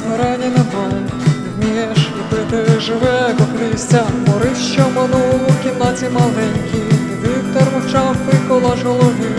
смирення немає, не вмієш і пити живе, як листя, мори, що манув у кімнаті маленькій, і Віктор мовчав і колаж голові,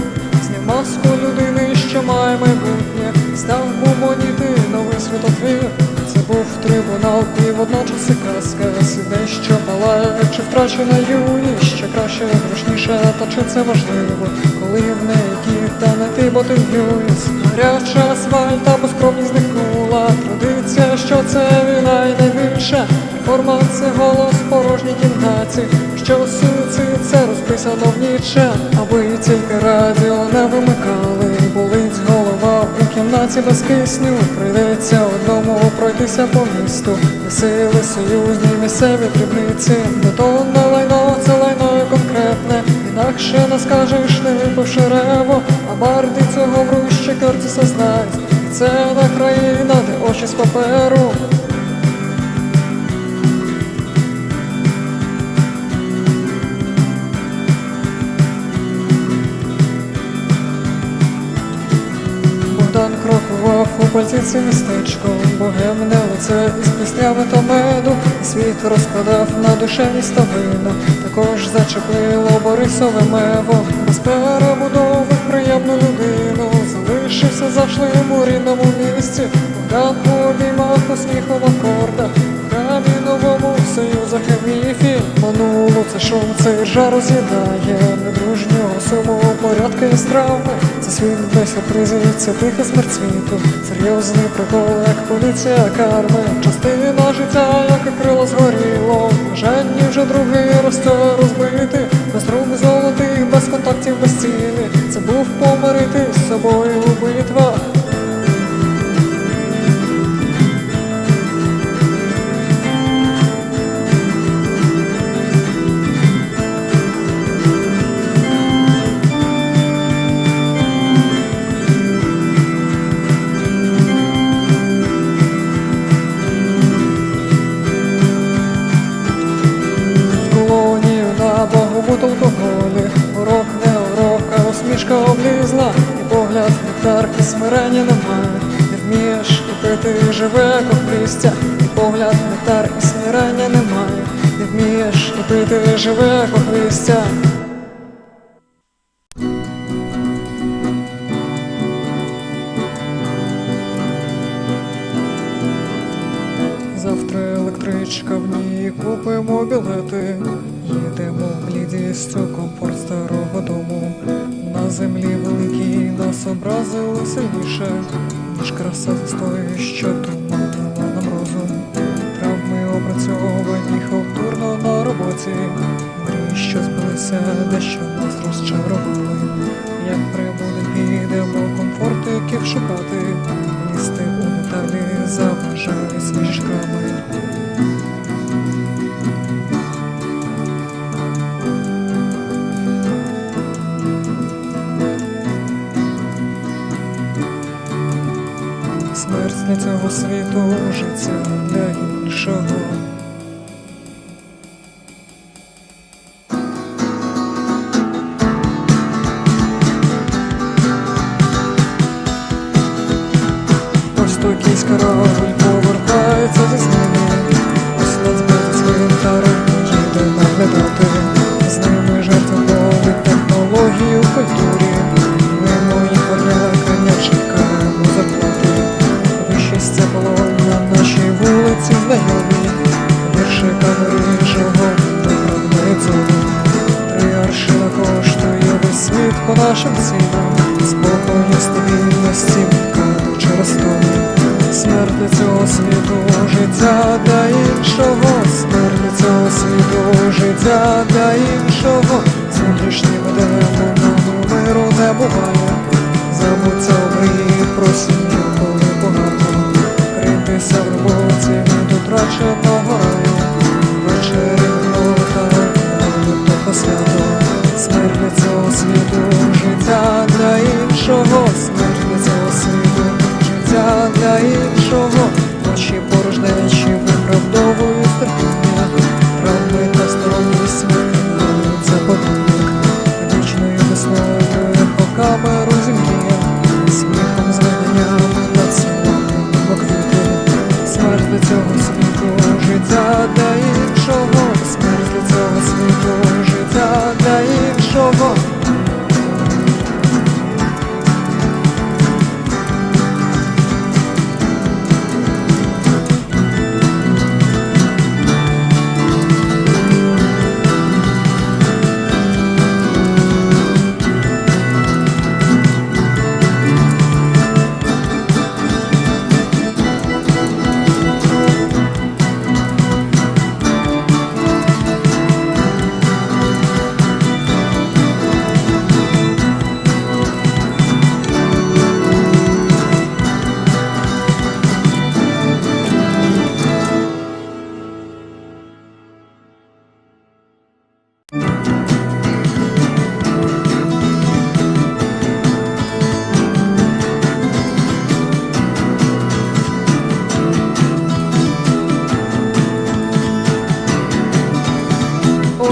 зняв маску людини, що має майбутнє, став гумоніти новий світотвір. Це був трибунал і водночас і казка, сиде, що палає, чи втрачена юність, ще краще, зручніше, та чи це важливо, коли в неї та не ти, бо ти в'юєс. Гаряча асфальт та безкровність зникнула, традиція, що це війна й найбільше. Реформа це голос порожній кімнаті, що суїцид це розписано в ніче, аби тільки радіо не вимикали, болить голова у кімнаті без кисню, прийдеться одному пройтися по місту, сили союзні місцеві дрібниці, бетонне лайно, це лайно інакше не скажеш, не випивши а барди цього врущі карці і це на країна, де очі з паперу. У пальтиці містечко, богемне лице із піснями та меду, світ розкладав на душевні ставина. Також зачепило Борисове мево, без перебудови приємну людину. Залишився завжди у рідному місці, Богдан у обіймах у сміхом акорда, в храмі новому в союзах міфі. Мануло це шум, цей жар роз'їдає, недружнього суму, порядки і страви. Це світ без сюрпризів, це тиха смерть світу. Серйозний прикол, як поліція карми. Частина життя, як крило згоріло. Жені вже другий росте розбити. Без рук золотих, без контактів, без ціни. Це був помирити з собою у вмієш живе, листя І погляд нектар і смирення немає Не вмієш і пити живе, листя Завтра електричка в ній купимо білети. Їдемо в блідістю комфорт старого дому. На землі великій нас образили сильніше, ніж краса застою, що туманила нам розум. Травми опрацьовані халтурно на роботі. Мрії, що збилися, дещо нас розчарували. Як прибуде, підемо комфортиків шукати. Лізти у деталі Для цього світу, життя для іншого. Через Смерть цього світу, життя та іншого. Смерть цього світу, життя та іншого. Внутрішніми демонами миру не буває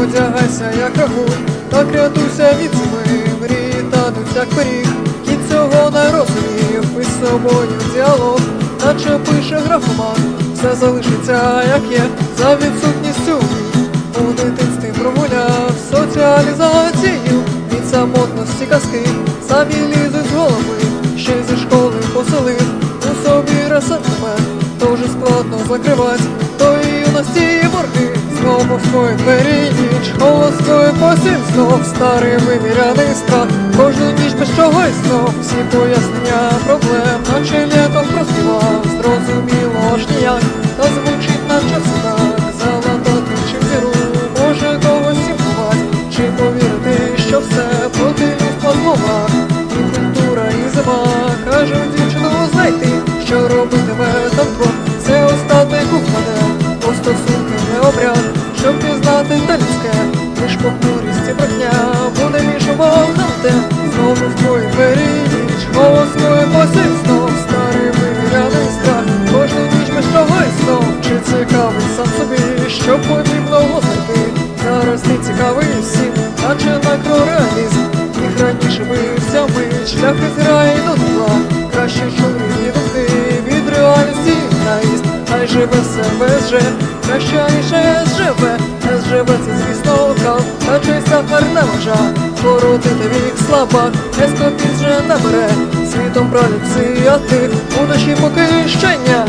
Одягайся, як рагуль, так рятуйся від зими, мрії тануть, як пиріг, кіт цього не розумів, і з собою діалог, наче пише графоман, все залишиться, як є, за відсутністю мрій. У дитинстві прогуляв соціалізацію, від самотності казки, самі лізуть з голови, ще зі школи поселив, у собі ресентимент, дуже складно закривать, тої юності борги, знову в свої двері ніч, холостою посім знов, старий виміряний страх, кожну ніч без чогось знов, всі пояснення проблем, наче літом проспівав, зрозуміло ж ніяк, та звучить скоротити вік слабак, ескопіт вже не бере, світом пси, а ти у душі поки щення.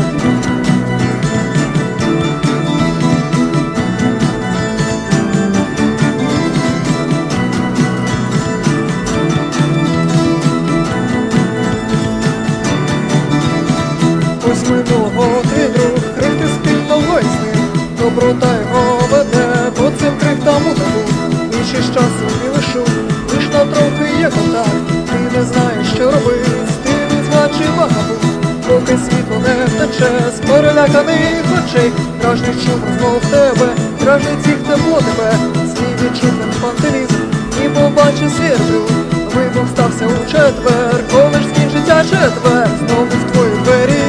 Ось минулого твій друг, крихти спільного із Доброта очей Кражний чув розмов тебе, кражний ціх тепло тебе Свій відчув фантилізм і побачив світлю Вибух стався у четвер, коли ж скінчиться четвер. Знову в твоїх двері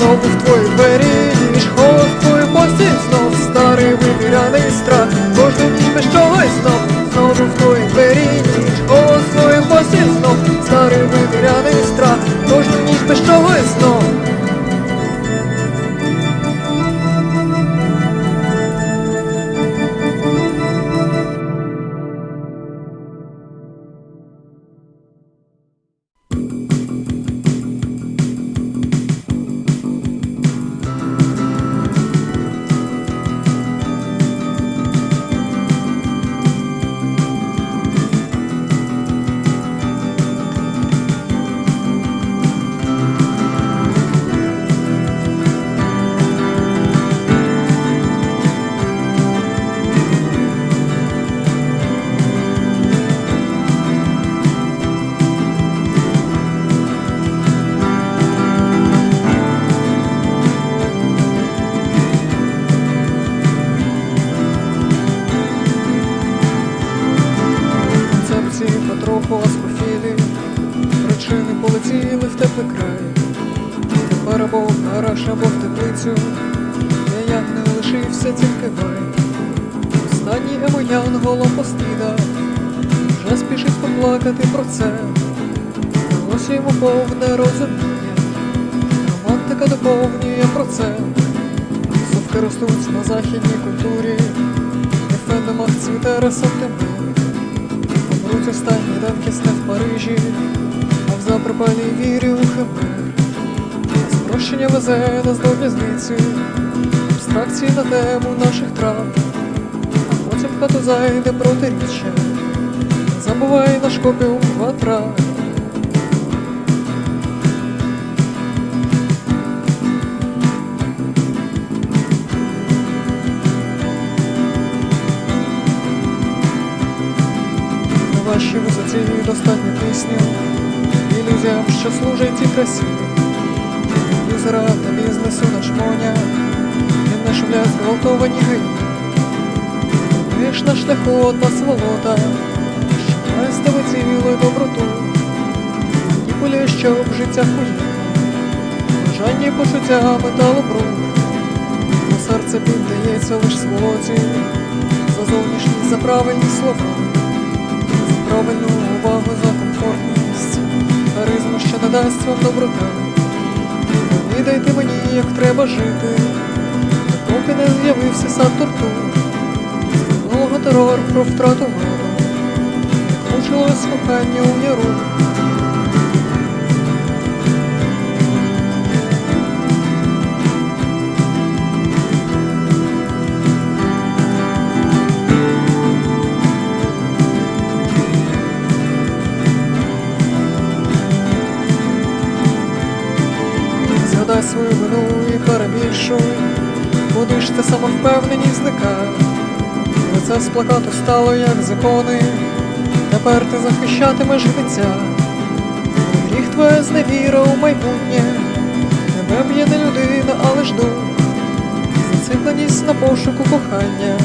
Знову лишився тільки вай. Останній емоян голом постida, вже спішить поплакати про це. Далося йому повне розуміння, романтика доповнює про це. Совки ростуть на західній культурі, і в фендомах цвіте ресентимент. Помруть останні данкісне в Парижі, а в запропалій вірі у химер. Спрощення везе нас до в'язниці, абстракції на тему наших трав, а потім в хату зайде протиріччя, не забувай наш копіум квадрат. На вашій висоті достатньо пісню, ілюзіям, що служать і красі. Юзера та бізнесу на шмоня, і не шумлять зґвалтовані гаї. Виш на шляху одна сволота, що має з тебе цілу доброту. І полє, щоб життя поїхало, бажання почуття металобрух. Бо серце піддається лиш сволоті, за зовнішність, за правильні слова. За правильну увагу за комфортність, харизму, що не дасть вам доброта. Відайте мені, як треба жити, поки не з'явився сад тортур. Минулого терор про втрату як мучилось кохання у яру. Згадай свою вину і перебільшуй, будеш це самовпевненість зникає. Лице з плакату стало як закони, тепер ти захищатимеш гриця. Гріх твоя зневіра у майбутнє, тебе б'є не людина, але ж дух. Зацикленість на пошуку кохання,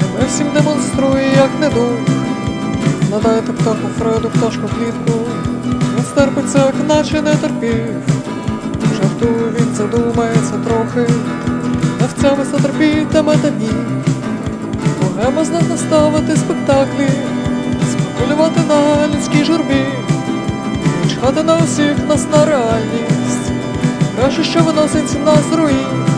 тебе всім демонструє, як не дух. Надайте птаху Фреду пташку клітку, не стерпиться, як наче не терпів. Жартую, він задумається трохи, Навцями та тобі. Богема знав ставити спектаклі, спекулювати на людській журбі, чхати на усіх нас на реальність, краще, що виносить нас руїн.